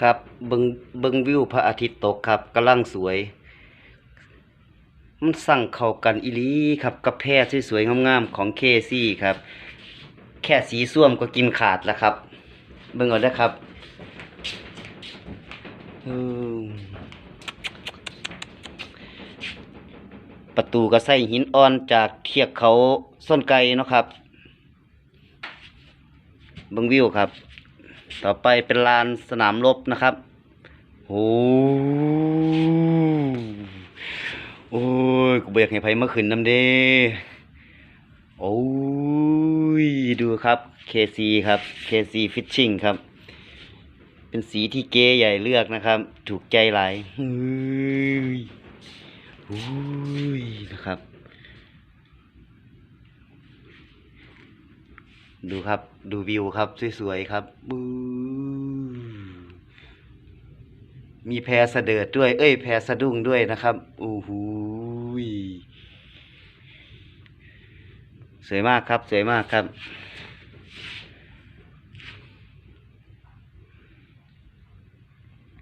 ครับเบิงเบิงวิวพระอาทิตย์ตกครับกำลังสวย มันสั่งเข้ากันอีลีครับกับแพรสวยๆงามๆของเคซี่ครับ แค่สีส้วมก็กินขาดแล้วครับ เบิ่งเอาเด้ครับประตูก็ใส่หินอ่อนจากเทียกเขาส้นไก่เนาะครับเบิ่งวิวครับ ต่อไปเป็นลานสนามรบนะครับโอ้โอ้ยกูเบียกให้ไผมาขึ้นนำเด้โอ้ยดูครับ KC ครับ KC Fishing ครับ เป็นสีที่เก๋ใหญ่เลือกนะครับ ถูกใจหลายเฮ้ยโอ้ยนะครับ ดูครับ ดูวิวครับ สวยๆครับบูมีแพสะเดิดด้วย เอ้ย แพสะดุ้งด้วยนะครับโอ้โหยสวยมากครับ สวยมากครับ